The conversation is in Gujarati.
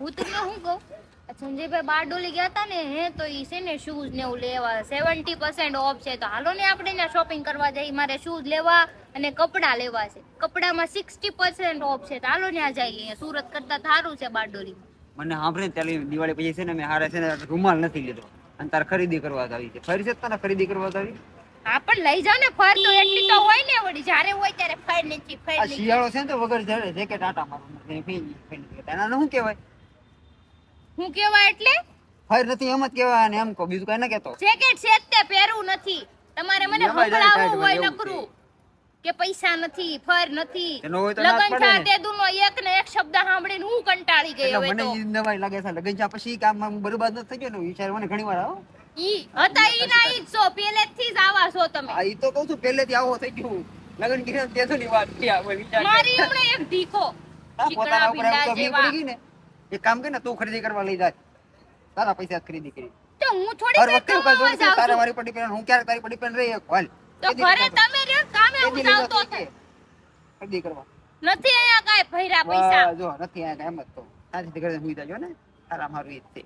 હું તમને શું કહું? આ સંજયભાઈ બારડોલી ગયા હતા ને હે તો એ છે ને શૂઝ ને એવું લેવા. સેવન્ટી પર્સન્ટ ઓફ છે. તો હાલો ને આપણે ને શોપિંગ કરવા જઈએ. મારે શૂઝ લેવા અને કપડાં લેવા છે. કપડામાં સિક્સટી પર્સન્ટ ઓફ છે. તો હાલો ત્યાં જઈએ અહીંયા. સુરત કરતા સારું છે બારડોલી મને સાંભળે ત્યારે દિવાળી પછી છે ને મેં હારે છે ને રૂમાલ નથી લીધો. અને તારે ખરીદી કરવા આવી છે. ફરી છે તને ખરીદી કરવા આવી? હા પણ લઈ જાઓ ને ફર તો. એટલી તો હોય ને વળી. જ્યારે હોય ત્યારે ફર નથી ફર શિયાળો છે ને તો વગર જ્યારે જેકેટ આટા મારું ફેંજી ફેંજી એના શું કહેવાય? હું કેવા એટલે? ફર નથી એમ જ અને એમ કો બીજું કઈ ના કેતો જેકેટ છે તે પહેરું નથી. તમારે મને કાંઈક હોય નકરું. કે પૈસા નથી ફર નથી. લગન થા તે દુનો એક ને એક શબ્દ સાંભળીને હું કંટાળી ગઈ હવે તો. મને નવાઈ લાગે છે લગન છે પછી કામમાં બરબાદ ન થઈ ગયો ને વિચાર મને ઘણી વાર આવો. ઈ હતા ઈ ના ઈ છો પહેલેથી જ આવા છો તમે. આ ઈ તો કહું છું પહેલેથી આવો થઈ ગયું લગન કર્યા તે તો ની વાત છે આ વિચાર મારી હમણે એક હા, પોતાના ઉપર એમ તો વીક પડી ગઈ ને. એક કામ કર ને તું ખરીદી કરવા લઈ જાય તારા પૈસા ખરીદી કરી. તો હું થોડી હર વખતે કાંઈ છે, જાઉં મારી પર ડિપેન્ડ હું ક્યારે તારી પર ડિપેન્ડ રહી? હાલ. તો ઘરે તમે રે કામે હું જાવતો તો? ખરીદી કરવા. નથી અહીંયા કાંઈ ભૈરા પૈસા. જો નથી આ કાંઈ એમ જ તો. શાંતિથી ઘરે સુઈ જાજો ને. તારા મારું એ જ છે.